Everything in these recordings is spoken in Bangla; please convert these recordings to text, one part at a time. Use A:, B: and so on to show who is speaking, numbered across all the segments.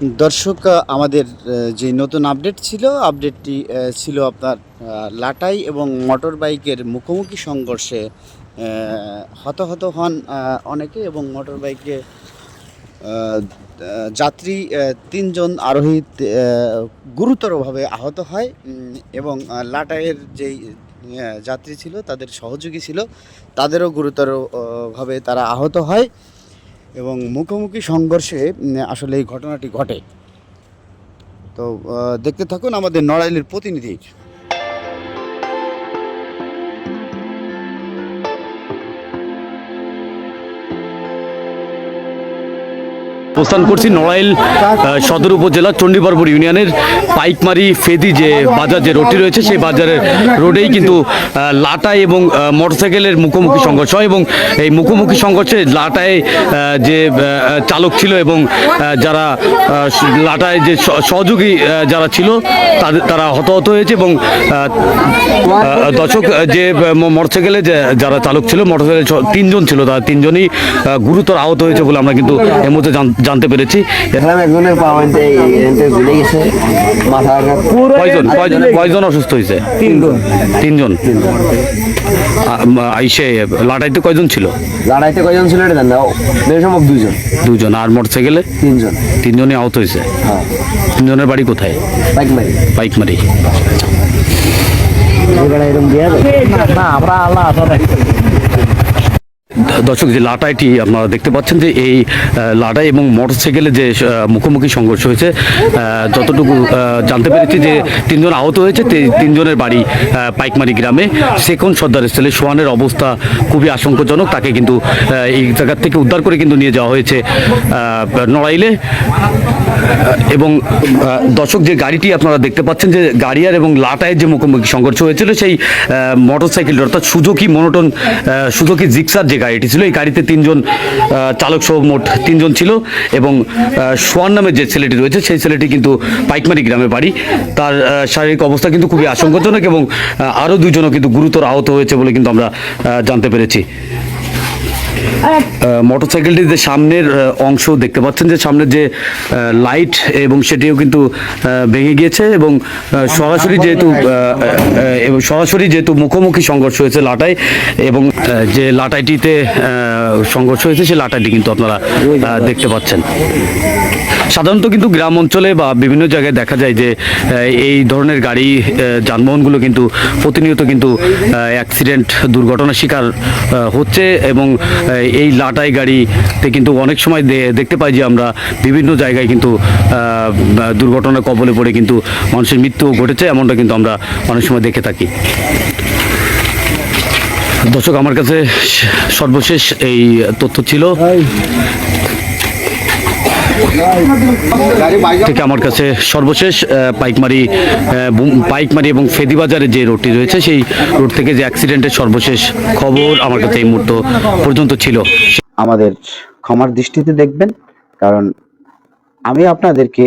A: দর্শক আমাদের যে নতুন আপডেট ছিল, আপডেটটি ছিল আপনার লাটাই এবং মোটর বাইকের মুখোমুখি সংঘর্ষে হতাহত হন অনেকে এবং মোটর বাইকে যাত্রী তিনজন আরোহী গুরুতরভাবে আহত হয় এবং লাটাইয়ের যেই যাত্রী ছিল, তাদের সহযোগী ছিল, তাদেরও গুরুতরভাবে তারা আহত হয়। এবং মুখোমুখি সংঘর্ষে আসলে এই ঘটনাটি ঘটে। তো দেখতে থাকুন আমাদের নড়াইলের প্রতিনিধি
B: অবস্থান করছি নড়াইল সদর উপজেলা চণ্ডীবরপুর ইউনিয়নের পাইকমারি ফেদি যে বাজার, যে রোডটি রয়েছে, সেই বাজারের রোডেই কিন্তু লাটাই এবং মোটরসাইকেলের মুখোমুখি সংঘর্ষ হয় এবং এই মুখোমুখি সংঘর্ষে লাটায় যে চালক ছিল এবং যারা লাটায় যে সহযোগী যারা ছিল তারা হতাহত হয়েছে এবং দর্শক যে মোটরসাইকেলে যে, যারা চালক ছিল, মোটরসাইকেলে তিনজন ছিল, তারা তিনজনই গুরুতর আহত হয়েছে বলে আমরা কিন্তু এর মধ্যে জানতে পেরেছি। কয়জন? কয়জন কয়জন অসুস্থ হয়েছে?
C: তিনজন।
B: তিনজন? আইসে লাটাইতে কয়জন ছিল?
C: লড়াইতে কয়জন ছিল এটা জান না বেশ সম্ভব দুজন
B: দুজন আর মোটরসাইকেলে?
C: তিনজন।
B: তিনজনই আহত হয়েছে?
C: হ্যাঁ।
B: তিনজনের বাড়ি কোথায়?
C: বাইক মারি
B: পাইকমারি
C: না আমরা আল্লাহ।
B: দর্শক, যে লাটাইটি আপনারা দেখতে পাচ্ছেন যে এই লাটাই এবং মোটরসাইকেলে যে মুখোমুখি সংঘর্ষ হয়েছে যতটুকু জানতে পেরেছি যে তিনজন আহত হয়েছে তিনজনের বাড়ি পাইকমারি গ্রামে। সেখন সর্দার স্থলে সোয়ানের অবস্থা খুবই আশঙ্কাজনক, তাকে কিন্তু এই জায়গার থেকে উদ্ধার করে কিন্তু নিয়ে যাওয়া হয়েছে নড়াইলে। এবং দর্শক যে গাড়িটি আপনারা দেখতে পাচ্ছেন যে গাড়িয়ার এবং লাটায়ের যে মুখোমুখি সংঘর্ষ হয়েছিল সেই মোটরসাইকেল অর্থাৎ সুজুকি মনোটন সুজুকি জিক্সার যে গাড়িটি ছিল, এই গাড়িতে তিনজন চালক সহ মোট তিনজন ছিল এবং সোয়ান নামের যে ছেলেটি রয়েছে সেই ছেলেটি কিন্তু পাইকমারি গ্রামে বাড়ি। তার শারীরিক অবস্থা কিন্তু খুবই আশঙ্কাজনক এবং আরও দুজনও কিন্তু গুরুতর আহত হয়েছে বলে কিন্তু আমরা জানতে পেরেছি। মোটরসাইকেলটির যে সামনের অংশ দেখতে পাচ্ছেন যে সামনের যে লাইট এবং সেটিও কিন্তু ভেঙে গিয়েছে এবং সরাসরি যেহেতু এবং সরাসরি যেহেতু মুখোমুখি সংঘর্ষ হয়েছে লাটাই এবং যে লাটাইটিতে সংঘর্ষ হয়েছে সেই লাটাইটি কিন্তু আপনারা দেখতে পাচ্ছেন। সাধারণত কিন্তু গ্রাম অঞ্চলে বা বিভিন্ন জায়গায় দেখা যায় যে এই ধরনের গাড়ি যানবাহনগুলো কিন্তু প্রতিনিয়ত কিন্তু অ্যাক্সিডেন্ট দুর্ঘটনার শিকার হচ্ছে এবং এই লাটাই গাড়িতে কিন্তু অনেক সময় দেখতে পাই যে আমরা বিভিন্ন জায়গায় কিন্তু দুর্ঘটনার কবলে পড়ে কিন্তু মানুষের মৃত্যু ঘটেছে, এমনটা কিন্তু আমরা অনেক সময় দেখে থাকি। দর্শক, আমার কাছে সর্বশেষ এই তথ্য ছিল। থেকে আমার কাছে সর্বশেষ পাইকমারি পাইকমারি এবং ফেদিবাজারের যে রোডটি রয়েছে, সেই রোড থেকে যে অ্যাক্সিডেন্টের সর্বশেষ খবর আমার কাছে এই মুহূর্ত পর্যন্ত ছিল।
A: আমাদের ক্ষমার দৃষ্টিতে দেখবেন, কারণ আমি আপনাদেরকে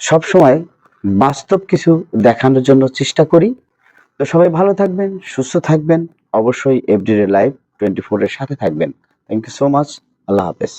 A: সবসময় বাস্তব কিছু দেখানোর জন্য চেষ্টা করি। তো সবাই ভালো থাকবেন, সুস্থ থাকবেন, অবশ্যই এভরিডে লাইভ টোয়েন্টি ফোরের সাথে থাকবেন। থ্যাংক ইউ সো মাচ আল্লাহ হাফেজ।